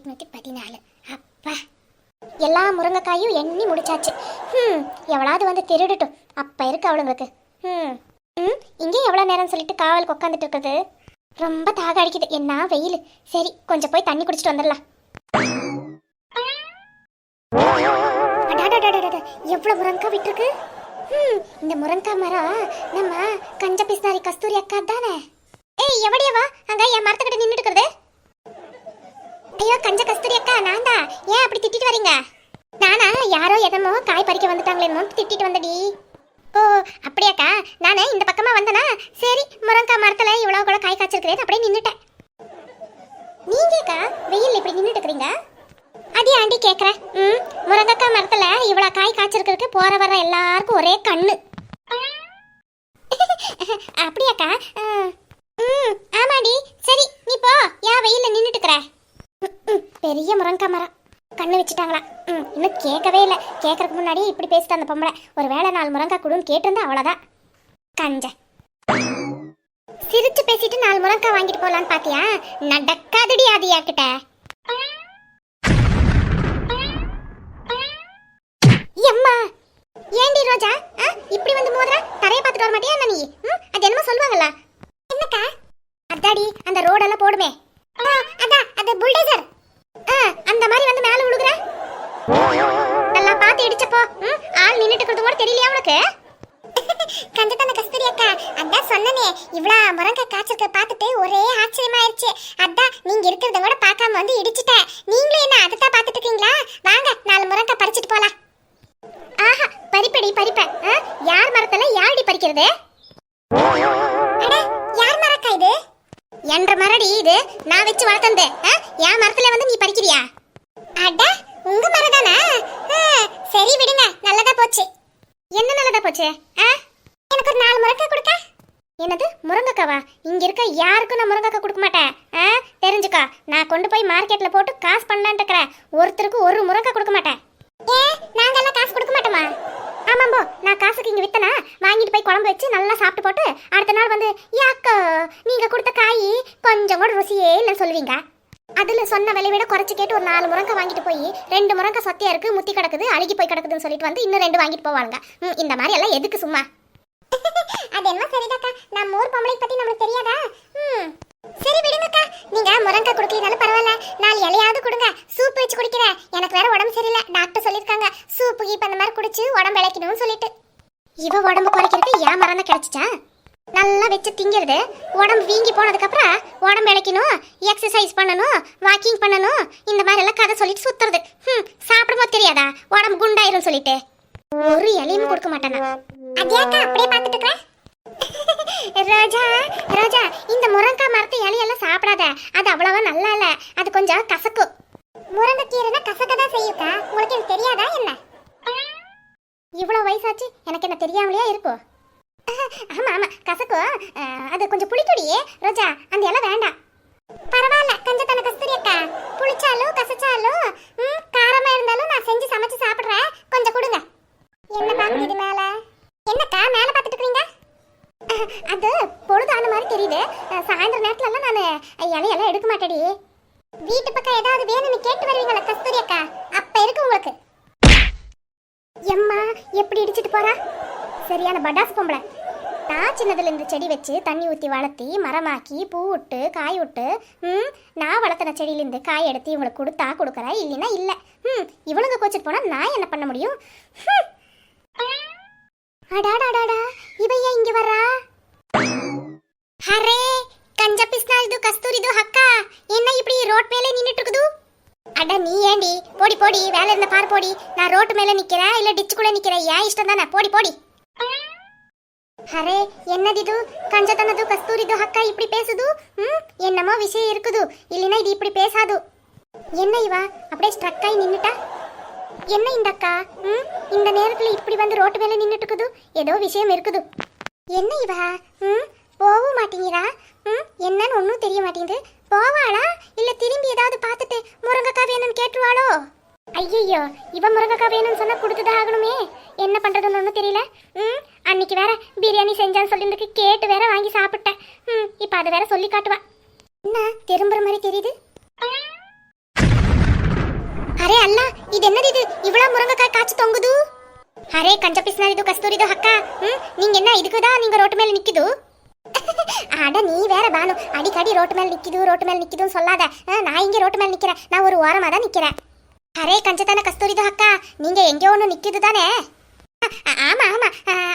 எட்நூத்தி பதினாலு. அப்பா. எல்லா முருங்கைக்காயும் எண்ணி முடிச்சாச்சு. ம் எவ்வளாவது வந்து திருடட்டும். அப்போ இருக்கு அவளுங்களுக்கு. ம் ம் இங்கே எவ்வளோ நேரம் சொல்லிட்டு காவலுக்கு உட்காந்துட்டு இருக்குது ரொம்ப தாக அடிக்குது. என்ன வெயில். சரி கொஞ்சம் போய் தண்ணி குடிச்சிட்டு வந்துடலாம். எவ்வளோ எவ்வளவு விட்டுருக்கு? ம் இந்த முருங்கா மரம் நம்ம கஞ்ச பிஸ்னாரி கஸ்தூரி அக்கா தானே? ஏய் எவடியவா? அங்க என் மரத்துக்கிட்ட நின்றுட்டு இருக்கிறது. ஐயோ கஞ்ச கஸ்தூரி அக்கா நான் தான். ஏன் அப்படி திட்டிட்டு வரீங்க? நானா? யாரோ எதமோ காய் பறிக்க வந்துட்டாங்களேமோ திட்டிட்டு வந்தடி. ஓ அப்படியாக்கா. நானே இந்த பக்கமா வந்தனா? சரி முருங்கா மரத்துல இவ்வளவு கூட காய் காய்ச்சிருக்கிறேன் அப்படியே நின்றுட்டேன் நீங்கக்கா வெயில் இப்படி நின்றுட்டு இருக்கிறீங்க? அடி ஆண்டி கேக்குறேன். ம் முருங்கக்காய் மரத்துல இவ்வளவு காய் காய்ச்சிருக்கிறதுக்கு போற வர எல்லாருக்கும் ஒரே கண்ணு. அப்படியாக்கா? ம், ம் ஆமாடி. சரி நீ போ. ஏன் வெயில்ல நின்னுட்டு இருக்கிற? பெரிய முருங்கக்காய் மரம். கண்ணு வச்சுட்டாங்களா? ம் இன்னும் கேட்கவே இல்லை. கேட்கறதுக்கு முன்னாடி இப்படி பேசிட்டு அந்த பொம்பளை. ஒரு வேளை நாலு முருங்கக்காய் கொடுன்னு கேட்டிருந்தா அவ்வளோதான் கஞ்ச. சிரிச்சு பேசிட்டு நாலு முருங்கக்காய் வாங்கிட்டு போகலான்னு பாத்தியா? நடக்காதடி ஆதியா யாக்கிட்ட எம்மா ஏண்டி ரோஜா? ஆ, இப்படி வந்து மோதுற? தரையை பார்த்துட்டு வர மாட்டியா என்ன நீ ம் அது என்னமோ சொல்லுவாங்கல்ல என்னக்கா அதாடி அந்த ரோடெல்லாம் போடுமே ஆ, அதான் அது புல்டேசர் ஆ, அந்த மாதிரி வந்து மேல விழுகுற நல்லா பார்த்து இடிச்சப்போ ம், ஆள் நின்னுட்டு இருக்கிறது கூட தெரியலையா உனக்கு கஞ்சத்தான கஸ்தூரி அக்கா. அதான் சொன்னனே இவ்வளோ முருங்கை காய்ச்சிருக்க பார்த்துட்டு ஒரே ஆச்சரியமா ஆயிடுச்சு அதான் நீங்க இருக்கிறத கூட பார்க்காம வந்து இடிச்சிட்டேன் நீங்களும் என்ன அதை தான் பார்த்துட்டு இருக்கீங்களா? வாங்க நாலு முருங்கை பறிச்சிட்டு போலாம். ஆஹா பறிப்படி பறிப்ப. யார் மரத்துல யாரடி பறிக்கிறது? யார் மரக்கா இது? என்ற மரடி இது. நான் வச்சு வளர்த்தந்து ஆ? என் மரத்துல வந்து நீ பறிக்கிறியா? அட உங்க மரம் தானே சரி விடுங்க நல்லதா போச்சு. என்ன நல்லதா போச்சு? ஆ? எனக்கு ஒரு கொடுக்க? என்னது முருங்கைக்காவா? இங்க இருக்க யாருக்கும் நான் முருங்கைக்காய் கொடுக்க மாட்டேன். ஆ? தெரிஞ்சுக்கா. நான் கொண்டு போய் மார்க்கெட்ல போட்டு காசு பண்ணலான்ட்டு இருக்கிறேன். ஒருத்தருக்கு ஒரு முருங்கை கொடுக்க மாட்டேன். ஏ நாங்க எல்லாம் காசு கொடுக்க மாட்டோமா? ஆமாம்போ நான் காசுக்கு இங்க வித்தனா வாங்கிட்டு போய் குழம்பு வச்சு நல்லா சாப்பிட்டு போட்டு அடுத்த நாள் வந்து யாக்கோ நீங்க கொடுத்த காய் கொஞ்சம் கூட ருசியே இல்லைன்னு சொல்லுவீங்க. அதில் சொன்ன விலை விட குறைச்சி கேட்டு ஒரு நாலு முருங்கை வாங்கிட்டு போய் ரெண்டு முருங்கை சொத்தையா இருக்கு முத்தி கிடக்குது அழுகி போய் கிடக்குதுன்னு சொல்லிட்டு வந்து இன்னும் ரெண்டு வாங்கிட்டு போவாங்க இந்த மாதிரி எல்லாம் எதுக்கு சும்மா? அது என்ன சரிதாக்கா. நம்ம ஊர் பொம்பளை பத்தி நமக்கு தெரியாதா? ம். சரி விடுங்கக்கா. நீங்க முருங்கை கொடுக்கலனாலும் பரவாயில்ல. நாலு இலையாவது கொடுங்க. சூப் வச்சு குடிக்கிறேன் எனக்கு வேற உடம்பு சரியில்லை. டாக்டர் சொல்லியிருக்காங்க. சூப்பு கீப் அந்த மாதிரி குடிச்சு உடம்பு இழைக்கணும்னு சொல்லிட்டு. இவ உடம்பு குறைக்கிறதுக்கு ஏன் மரம் தான் கிடைச்சிச்சா? நல்லா வச்சு திங்கிறது. உடம்பு வீங்கி போனதுக்கப்புறம் உடம்பு இழைக்கணும் எக்ஸசைஸ் பண்ணணும் வாக்கிங் பண்ணணும் இந்த மாதிரி எல்லாம் கதை சொல்லிட்டு சுத்துறது. ம் சாப்பிடும்போது தெரியாதா? உடம்பு குண்டாயிரும் சொல்லிட்டு. ஒரு இலையும் கொடுக்க மாட்டேனா? அதையாக்கா அப்படியே பார்த்துட்டு இருக்கிறேன் ரோஜா ரோஜா இந்த முருங்கைக்காய் மரத்து இலையெல்லாம் சாப்பிடாத. அது அவ்வளவா நல்லா இல்லை. அது கொஞ்சம் கசக்கும் முருங்கைக்கீரைனா கசக்க தான் செய்யுக்கா. உங்களுக்கு இது தெரியாதா என்ன? இவ்வளவு வயசாச்சு எனக்கு என்ன தெரியாமலையா இருக்கும் ஆமா ஆமா கசக்கும் அது கொஞ்சம் புளிக்கொடியே. ரோஜா அந்த இலை வேண்டாம். பரவாயில்ல கொஞ்சம் கஸ்தூரி அக்கா. புளிச்சாலும் கசச்சாலும் ம், காரமா இருந்தாலும் நான் செஞ்சு சமைச்சு சாப்பிட்றேன். கொஞ்சம் கொடுங்க என்ன பாக்குது மேல என்னக்கா மேல பாத்துட்டு இருக்கீங்க அஹ், அது பொழுதான மாதிரி தெரியுது அஹ், சாயந்தர நேரத்துல நான் இலையெல்லாம் எடுக்க மாட்டேடி. வீட்டு பக்கம் ஏதாவது வேணும்னு கேட்டு வருவீங்களா கஸ்தூரி அக்கா. அப்ப இருக்கு உங்களுக்கு. எம்மா எப்படி இடிச்சிட்டு போறா? சரியான பட்டாசு பொம்பளை. நான் சின்னதுல இந்த செடி வச்சு தண்ணி ஊற்றி வளர்த்தி மரமாக்கி பூ விட்டு காய் விட்டு ம் நான் வளர்த்துன செடியிலேருந்து காய் எடுத்து இவங்களுக்கு கொடுத்தா கொடுக்குறேன் இல்லைன்னா இல்லை. ம் இவளுங்க கோச்சிட்டு போனால் நான் என்ன பண்ண முடியும்? அடாடாடாடா இவையா இங்கே வர்றா? ಅರೇ ಕಂಜ இது ಕಸ್ತೂರಿದು ಹಕ್ಕ ಎನ್ನ ಇಪ್ಪಡಿ ರೋಟ್ ಮೇಲೆ ನಿನ್ನಿಟ್ಟಿರುದು ಅಡ நீ ஏண்டி போடி ಪೋಡಿ வேலை இருந்த பார் போடி. நான் ரோட் மேல நிக்கிறேன் இல்ல டிச் கூட நிக்கிறேன். ஏன் இஷ்டம் தானே? போடி போடி. அரே என்னதிது ಕಂಜತನದು ಕಸ್ತೂರಿದು ಹಕ್ಕ ಇಪ್ಪಡಿ பேசுದು ಹ್ಮ್ என்னமோ விஷயம் இருக்குது. இல்லைன்னா இது இப்படி பேசாது. என்ன இவா? அப்படியே ஸ்ட்ரக் ஆகி நின்னுட்டா? என்ன இந்த அக்கா? ம் இந்த நேரத்துல இப்படி வந்து ரோட்டு மேல நின்றுட்டு இருக்குது ஏதோ விஷயம் இருக்குது. என்ன இவா? ம் போக மாட்டேங்கிறா. ம் என்னன்னு ஒன்றும் தெரிய மாட்டேங்குது. போவாளா? இல்லை திரும்பி ஏதாவது பார்த்துட்டு முருங்கக்காய் வேணும்னு கேட்டுருவாளோ? ஐயையோ இவன் முருங்கக்காய் வேணும்னு சொன்னால் கொடுத்துதான் ஆகணுமே. என்ன பண்ணுறதுன்னு ஒன்றும் தெரியல. ம் அன்னைக்கு வேற பிரியாணி செஞ்சான்னு சொல்லியிருந்துக்கு கேட்டு வேற வாங்கி சாப்பிட்டேன். ம் இப்போ அதை வேற சொல்லி காட்டுவா. என்ன திரும்புற மாதிரி தெரியுது? அரே அல்லா இது என்னது இது? இவ்வளோ முருங்கைக்காய் காய்ச்சி தொங்குது? அரே கஞ்ச பிசினா இது கஸ்தூரிது அக்கா. ம் நீங்கள் என்ன இதுக்கு தான் நீங்கள் ரோட்டு மேலே நிக்குது? அட நீ வேற பானு. அடிக்கடி ரோட்டு மேல் நிக்குது ரோட்டு மேல் நிக்குதுன்னு சொல்லாத. நான் இங்க ரோட்டு மேல நிக்கிறேன். நான் ஒரு ஓரமா தான் நிக்கிறேன். அரே கஞ்சத்தான கஸ்தூரிது அக்கா. நீங்க எங்கேயோ ஒன்று நிக்குது தானே? ஆமா ஆமா.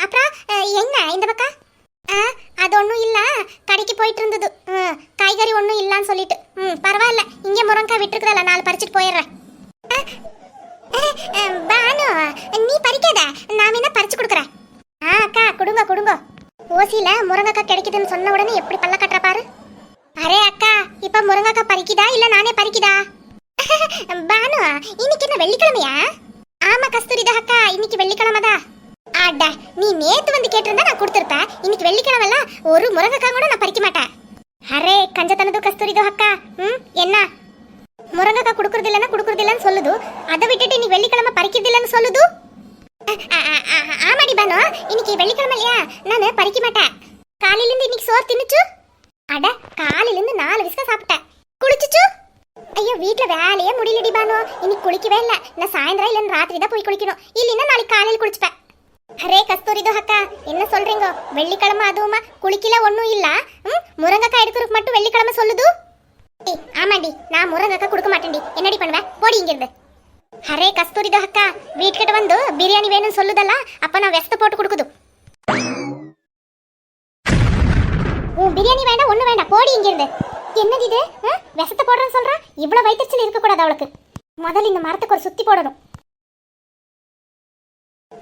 அப்புறம் என்ன இந்த பக்கம்? அது ஒன்றும் இல்ல. கடைக்கு போயிட்டு இருந்தது. காய்கறி ஒன்றும் இல்லைன்னு சொல்லிட்டு. ம் பரவாயில்ல. இங்கே முருங்கக்காய் விட்டுருக்குறல நாலு பறிச்சுட்டு போயிடுறேன். பானு நீ பறிக்காத. நான் வேணா பறிச்சு கொடுக்குறேன். ஆ அக்கா கொடுங்க கொடுங்க. ஓசியில முருங்கக்காய் கிடைக்குதுன்னு சொன்ன உடனே எப்படி பல்ல கட்டுற பாரு? அரே அக்கா இப்ப முருங்கைக்காய் பறிக்குதா இல்ல நானே பறிக்குதா? பானு இன்னைக்கு என்ன வெள்ளிக்கிழமையா? ஆமா கஸ்தூரிதா அக்கா இன்னைக்கு வெள்ளிக்கிழமைதா அட நீ நேத்து வந்து கேட்டிருந்தா நான் கொடுத்துருப்பேன். இன்னைக்கு வெள்ளிக்கிழமைல ஒரு முருங்கைக்காய் கூட நான் பறிக்க மாட்டேன். அரே கஞ்சத்தனது கஸ்தூரிதோ அக்கா. ம் என்ன? முருங்கைக்காய் கொடுக்கறது இல்லைன்னா கொடுக்கறது இல்லைன்னு சொல்லுது. அதை விட்டுட்டு நீ வெள்ளிக்கிழமை பறிக்கிறது இல்லைன்னு சொல்லுது? ஆமாடி பானு இன்னைக்கு வெள்ளிக்கிழமை இல்லையா? நானு பறிக்க மாட்டேன் காலையில இருந்து இன்னைக்கு சோறு தின்னுச்சு. அட காலையில இருந்து நாலு விஸ்க சாப்பிட்டேன். குளிச்சுச்சு. ஐயோ வீட்டுல வேலையே முடியலடி பானு. இன்னைக்கு குளிக்கவே இல்ல. நான் சாயந்தரம் இல்ல ராத்திரி தான் போய் குளிக்கணும். இல்லைன்னா நாளைக்கு காலையில் குளிச்சுப்பேன். அரே கஸ்தூரிதோ அக்கா என்ன சொல்றீங்க? வெள்ளிக்கிழமை அதுவுமா? குளிக்கல ஒன்றும் இல்ல. முருங்கக்காய் எடுக்கிறதுக்கு மட்டும் வெள்ளிக்கிழமை சொல்லுது. ஆமாடி ஆமாண்டி. நான் முருங்கக்காய் கொடுக்க மாட்டேன்டி. என்னடி பண்ணுவேன் போடி இங்கிருந்து. அரே கஸ்தூரிதோ அக்கா வீட்டுக்கிட்ட வந்து பிரியாணி வேணும்னு சொல்லுதல்ல. அப்ப நான் வெஸ்த போட்டு கொடுக்குது. உன் பிரியாணி வேண்டாம் ஒண்ணு வேண்டாம். போடி இங்கிருந்து. என்னது இது? விஷத்தை போடுறேன்னு சொல்றா? இவ்வளவு வயிற்றுச்சல் இருக்கக்கூடாது அவளுக்கு. முதல்ல இந்த மரத்துக்கு ஒரு சுத்தி போடணும்.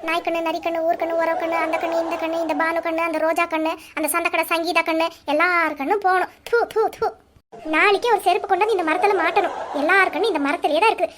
நாய்க்கண்ணு நரிக்கண்ணு ஊர்க்கண்ணு உறவு கண்ணு அந்த கண்ணு இந்த கண்ணு இந்த பானு கண்ணு அந்த ரோஜா கண்ணு அந்த சந்தக்கடை சங்கீதா கண்ணு எல்லார் கண்ணும் போகணும். தூ தூ தூ. நாளைக்கே ஒரு செருப்பு கொண்டு வந்து இந்த மரத்தில் மாட்டணும். எல்லார் கண்ணும் இந்த மரத்திலே தான் இருக்குது.